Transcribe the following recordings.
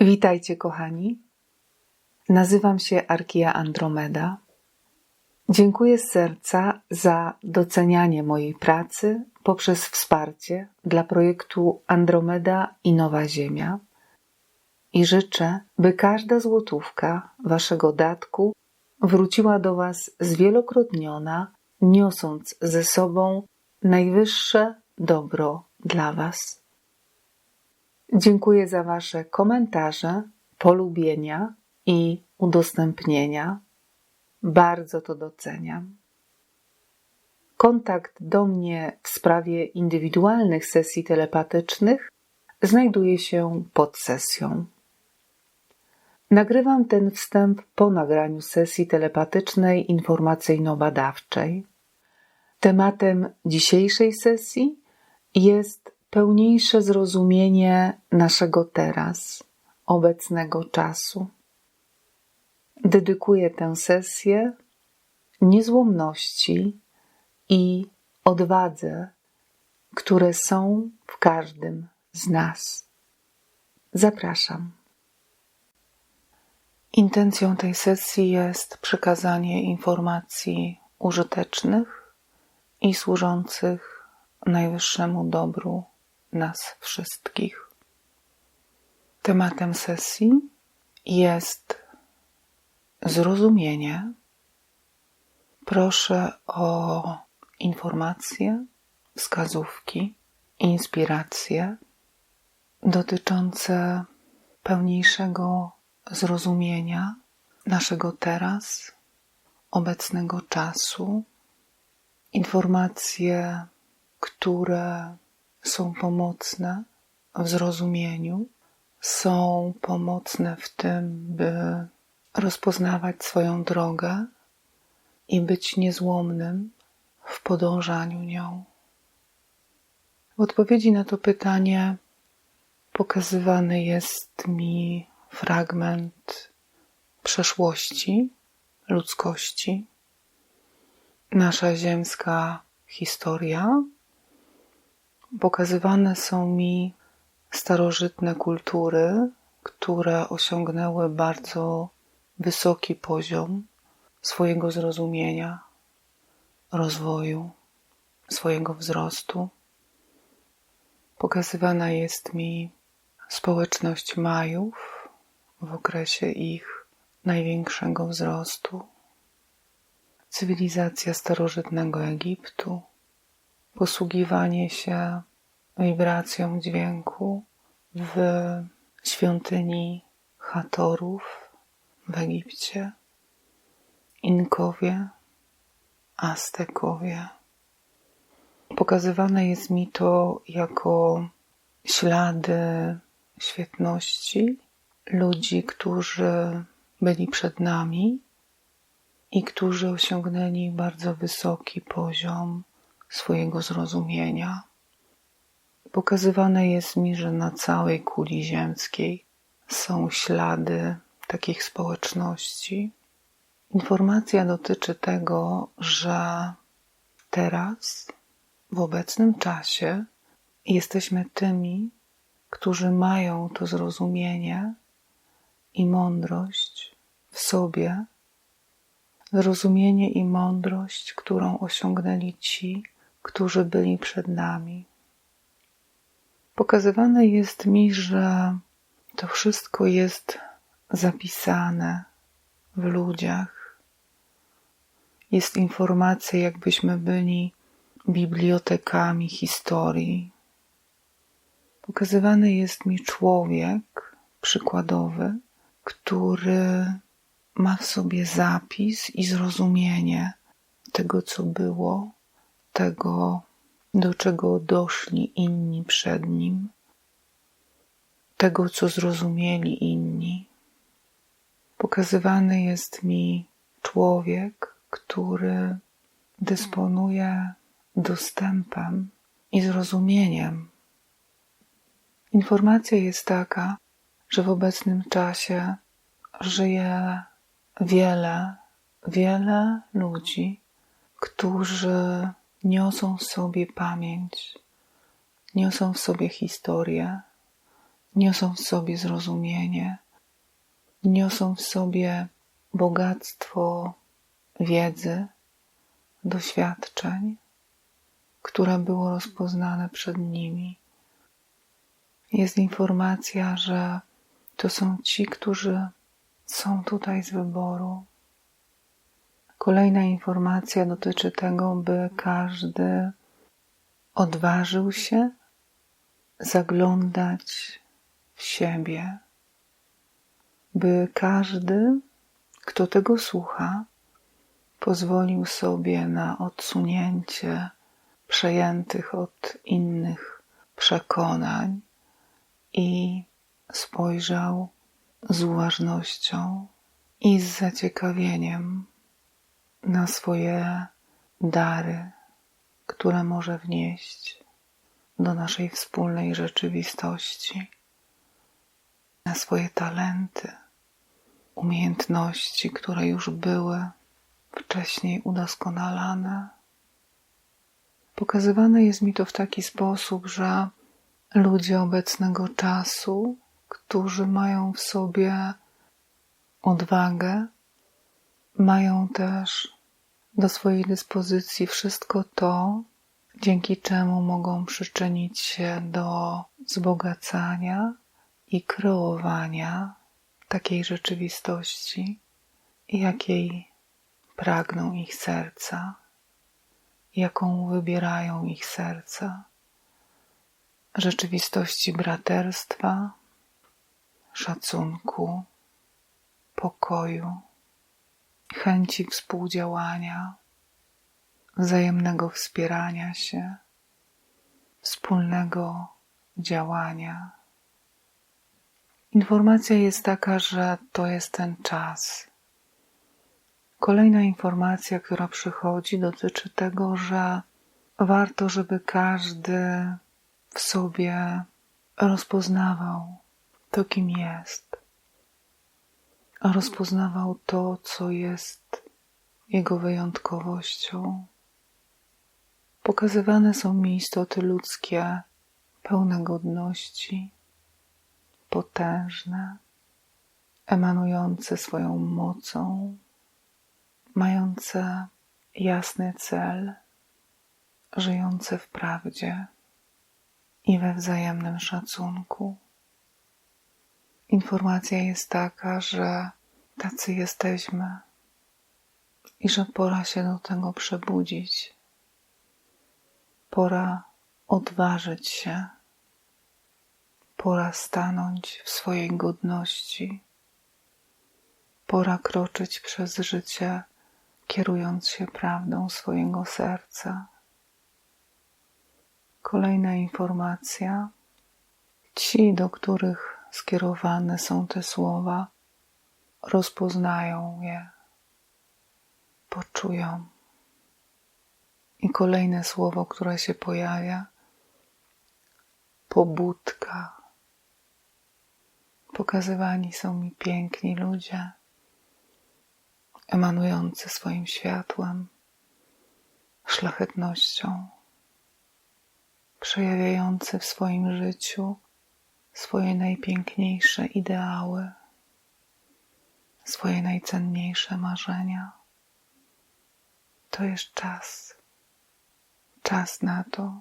Witajcie, kochani. Nazywam się Arkia Andromeda. Dziękuję z serca za docenianie mojej pracy poprzez wsparcie dla projektu Andromeda i Nowa Ziemia. I życzę, by każda złotówka waszego datku wróciła do Was zwielokrotniona, niosąc ze sobą najwyższe dobro dla Was. Dziękuję za Wasze komentarze, polubienia i udostępnienia. Bardzo to doceniam. Kontakt do mnie w sprawie indywidualnych sesji telepatycznych znajduje się pod sesją. Nagrywam ten wstęp po nagraniu sesji telepatycznej informacyjno-badawczej. Tematem dzisiejszej sesji jest pełniejsze zrozumienie naszego teraz, obecnego czasu. Dedykuję tę sesję niezłomności i odwadze, które są w każdym z nas. Zapraszam. Intencją tej sesji jest przekazanie informacji użytecznych i służących najwyższemu dobru nas wszystkich. Tematem sesji jest zrozumienie. Proszę o informacje, wskazówki, inspiracje dotyczące pełniejszego zrozumienia naszego teraz, obecnego czasu, informacje, które są pomocne w zrozumieniu, są pomocne w tym, by rozpoznawać swoją drogę i być niezłomnym w podążaniu nią. W odpowiedzi na to pytanie pokazywany jest mi fragment przeszłości ludzkości, nasza ziemska historia. Pokazywane są mi starożytne kultury, które osiągnęły bardzo wysoki poziom swojego zrozumienia, rozwoju, swojego wzrostu. Pokazywana jest mi społeczność Majów, w okresie ich największego wzrostu. Cywilizacja starożytnego Egiptu, posługiwanie się wibracją dźwięku w świątyni Hatorów w Egipcie, Inkowie, Aztekowie. Pokazywane jest mi to jako ślady świetności ludzi, którzy byli przed nami i którzy osiągnęli bardzo wysoki poziom swojego zrozumienia. Pokazywane jest mi, że na całej kuli ziemskiej są ślady takich społeczności. Informacja dotyczy tego, że teraz, w obecnym czasie, jesteśmy tymi, którzy mają to zrozumienie i mądrość w sobie, zrozumienie i mądrość, którą osiągnęli ci, którzy byli przed nami. Pokazywane jest mi, że to wszystko jest zapisane w ludziach. Jest informacja, jakbyśmy byli bibliotekami historii. Pokazywany jest mi człowiek przykładowy, który ma w sobie zapis i zrozumienie tego, co było, tego, do czego doszli inni przed nim, tego, co zrozumieli inni. Pokazywany jest mi człowiek, który dysponuje dostępem i zrozumieniem. Informacja jest taka, że w obecnym czasie żyje wiele, wiele ludzi, którzy niosą w sobie pamięć, niosą w sobie historię, niosą w sobie zrozumienie, niosą w sobie bogactwo wiedzy, doświadczeń, które było rozpoznane przed nimi. Jest informacja, że to są ci, którzy są tutaj z wyboru. Kolejna informacja dotyczy tego, by każdy odważył się zaglądać w siebie, by każdy, kto tego słucha, pozwolił sobie na odsunięcie przejętych od innych przekonań i spojrzał z uważnością i z zaciekawieniem na swoje dary, które może wnieść do naszej wspólnej rzeczywistości, na swoje talenty, umiejętności, które już były wcześniej udoskonalane. Pokazywane jest mi to w taki sposób, że ludzie obecnego czasu, którzy mają w sobie odwagę, mają też do swojej dyspozycji wszystko to, dzięki czemu mogą przyczynić się do wzbogacania i kreowania takiej rzeczywistości, jakiej pragną ich serca, jaką wybierają ich serca. Rzeczywistości braterstwa, szacunku, pokoju, chęci współdziałania, wzajemnego wspierania się, wspólnego działania. Informacja jest taka, że to jest ten czas. Kolejna informacja, która przychodzi, dotyczy tego, że warto, żeby każdy w sobie rozpoznawał to, kim jest, a rozpoznawał to, co jest jego wyjątkowością. Pokazywane są mi istoty ludzkie pełne godności, potężne, emanujące swoją mocą, mające jasny cel, żyjące w prawdzie i we wzajemnym szacunku. Informacja jest taka, że tacy jesteśmy i że pora się do tego przebudzić. Pora odważyć się. Pora stanąć w swojej godności. Pora kroczyć przez życie, kierując się prawdą swojego serca. Kolejna informacja. Ci, do których skierowane są te słowa, rozpoznają je, poczują. I kolejne słowo, które się pojawia, pobudka. Pokazywani są mi piękni ludzie, emanujący swoim światłem, szlachetnością, przejawiający w swoim życiu swoje najpiękniejsze ideały, swoje najcenniejsze marzenia. To jest czas, czas na to.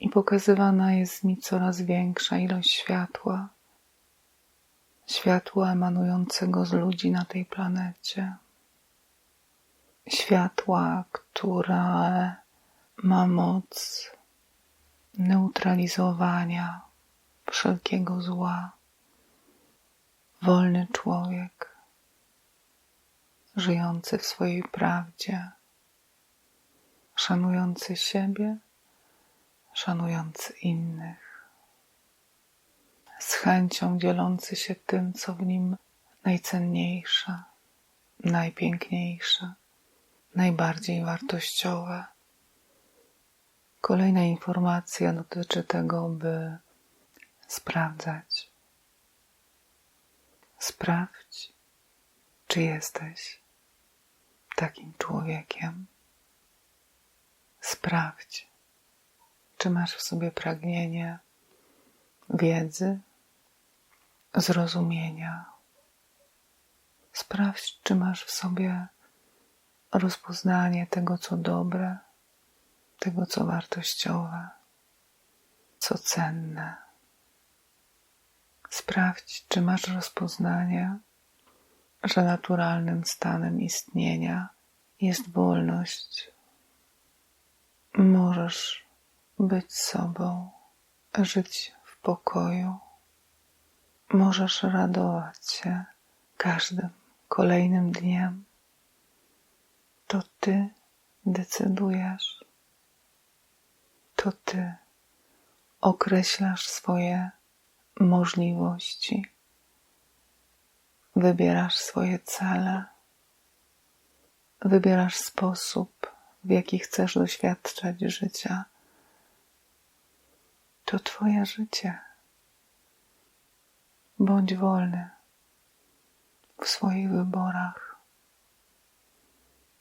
I pokazywana jest mi coraz większa ilość światła, światła emanującego z ludzi na tej planecie. Światła, które ma moc neutralizowania wszelkiego zła. Wolny człowiek, żyjący w swojej prawdzie, szanujący siebie, szanujący innych, z chęcią dzielący się tym, co w nim najcenniejsze, najpiękniejsze, najbardziej wartościowe. Kolejna informacja dotyczy tego, by sprawdzać. Sprawdź, czy jesteś takim człowiekiem. Sprawdź, czy masz w sobie pragnienie wiedzy, zrozumienia. Sprawdź, czy masz w sobie rozpoznanie tego, co dobre, tego, co wartościowe, co cenne. Sprawdź, czy masz rozpoznanie, że naturalnym stanem istnienia jest wolność. Możesz być sobą, żyć w pokoju. Możesz radować się każdym kolejnym dniem. To Ty decydujesz. To Ty określasz swoje możliwości, wybierasz swoje cele, wybierasz sposób, w jaki chcesz doświadczać życia. To Twoje życie. Bądź wolny w swoich wyborach.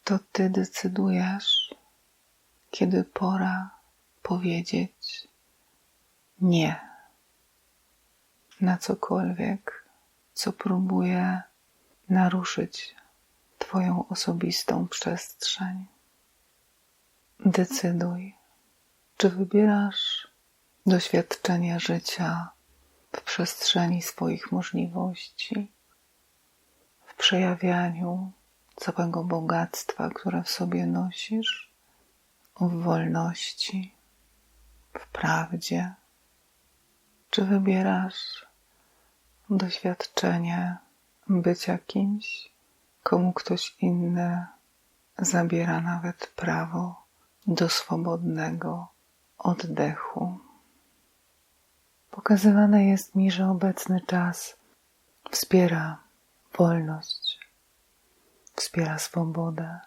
To Ty decydujesz, kiedy pora powiedzieć nie na cokolwiek, co próbuje naruszyć Twoją osobistą przestrzeń. Decyduj, czy wybierasz doświadczenie życia w przestrzeni swoich możliwości, w przejawianiu całego bogactwa, które w sobie nosisz, w wolności, w prawdzie, czy wybierasz doświadczenie bycia kimś, komu ktoś inny zabiera nawet prawo do swobodnego oddechu. Pokazywane jest mi, że obecny czas wspiera wolność, wspiera swobodę,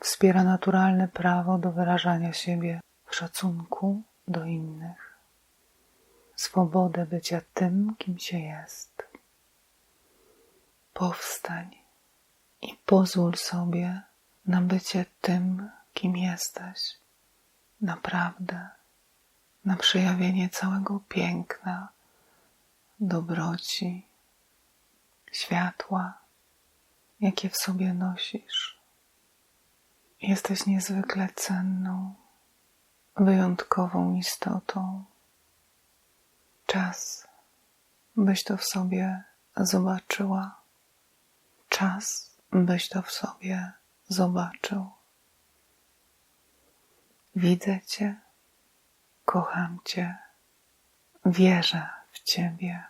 wspiera naturalne prawo do wyrażania siebie szacunku do innych swobodę bycia tym, kim się jest. Powstań i pozwól sobie na bycie tym, kim jesteś. Naprawdę, na przejawienie całego piękna, dobroci, światła, jakie w sobie nosisz. Jesteś niezwykle cenną, wyjątkową istotą Czas, byś to w sobie zobaczyła. Czas, byś to w sobie zobaczył. Widzę Cię, kocham Cię, wierzę w Ciebie.